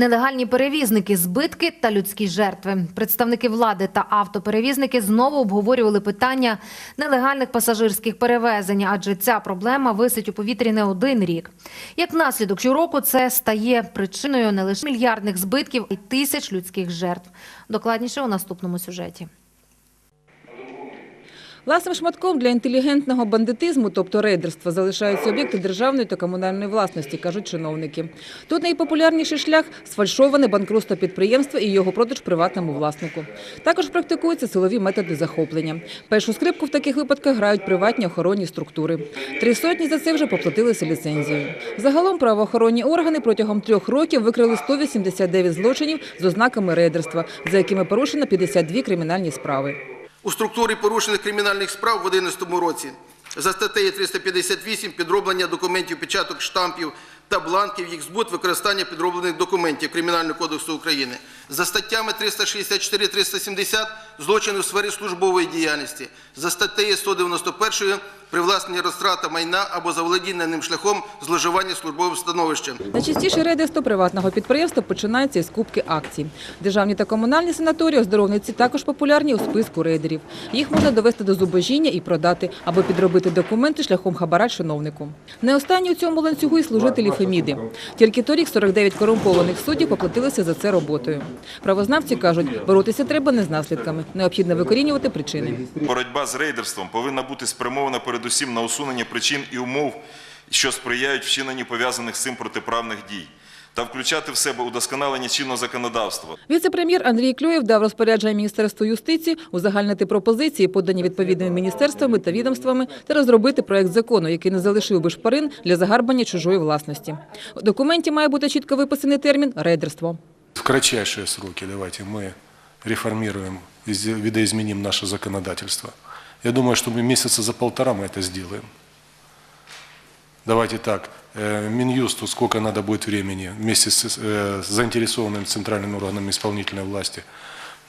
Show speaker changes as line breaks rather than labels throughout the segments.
Нелегальні перевізники, збитки та людські жертви. Представники влади та автоперевізники знову обговорювали питання нелегальних пасажирських перевезень, адже ця проблема висить у повітрі не один рік. Як наслідок, щороку це стає причиною не лише мільярдних збитків, а й тисяч людських жертв. Докладніше у наступному сюжеті.
Власним шматком для інтелігентного бандитизму, тобто рейдерства, залишаються об'єкти державної та комунальної власності, кажуть чиновники. Тут найпопулярніший шлях – сфальшоване банкрутство підприємства і його продаж приватному власнику. Також практикуються силові методи захоплення. Першу скрипку в таких випадках грають приватні охоронні структури. Три сотні за це вже поплатилися ліцензією. Загалом правоохоронні органи протягом трьох років викрили 189 злочинів з ознаками рейдерства, за якими порушено 52 кримінальні справи.
У структурі порушених кримінальних справ в 2011 році. За статтею 358 підроблення документів, печаток, штампів та бланків, їх збут, використання підроблених документів Кримінального кодексу України. За статтями 364-370 злочини у сфері службової діяльності. За статтею 191 привласнення розтрата майна або заволодіння ним шляхом зловживання службовим становищем.
Найчастіше рейдерство приватного підприємства починається із купки акцій. Державні та комунальні санаторії оздоровниці також популярні у списку рейдерів. Їх можна довести до зубожіння і продати, або підробити документи шляхом хабара чиновнику. Не останні у цьому ланцюгу і служителі Феміди. Тільки торік 49 корумпованих суддів поплатилися за це роботою. Правознавці кажуть, боротися треба не з наслідками, необхідно викорінювати причини.
Боротьба з рейдерством повинна бути спрямована передусім на усунення причин і умов, що сприяють вчиненню пов'язаних з цим протиправних дій, та включати в себе удосконалення чинного законодавства.
Віце-прем'єр Андрій Клюєв дав розпорядження Міністерству юстиції узагальнити пропозиції, подані відповідними міністерствами та відомствами, та розробити проект закону, який не залишив би шпарин для загарбання чужої власності. У документі має бути чітко виписаний термін рейдерство.
В кратчайшие сроки давайте мы реформируем, из- видоизменим наше законодательство. Я думаю, что мы месяца за полтора мы это сделаем. Давайте так, э, Минюсту сколько надо будет времени вместе с э, с заинтересованными центральными органами исполнительной власти.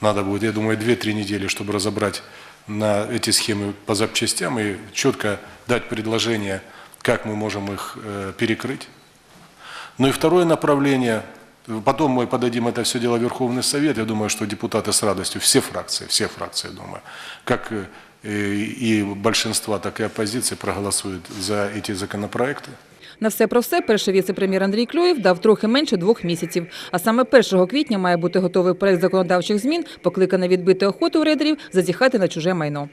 Надо будет, я думаю, 2-3 недели, чтобы разобрать на эти схемы по запчастям и четко дать предложение, как мы можем их э, перекрыть. Ну и второе направление, потом мы подадим это все дело в Верховный Совет, я думаю, что депутаты с радостью, все фракции, все фракции, я думаю, как э, и большинства, так и оппозиции проголосуют за эти законопроекты.
На все про все перший віце-прем'єр Андрій Клюєв дав трохи менше двох місяців. А саме 1 квітня має бути готовий проект законодавчих змін, покликаний відбити охоту рейдерів зазіхати на чуже майно.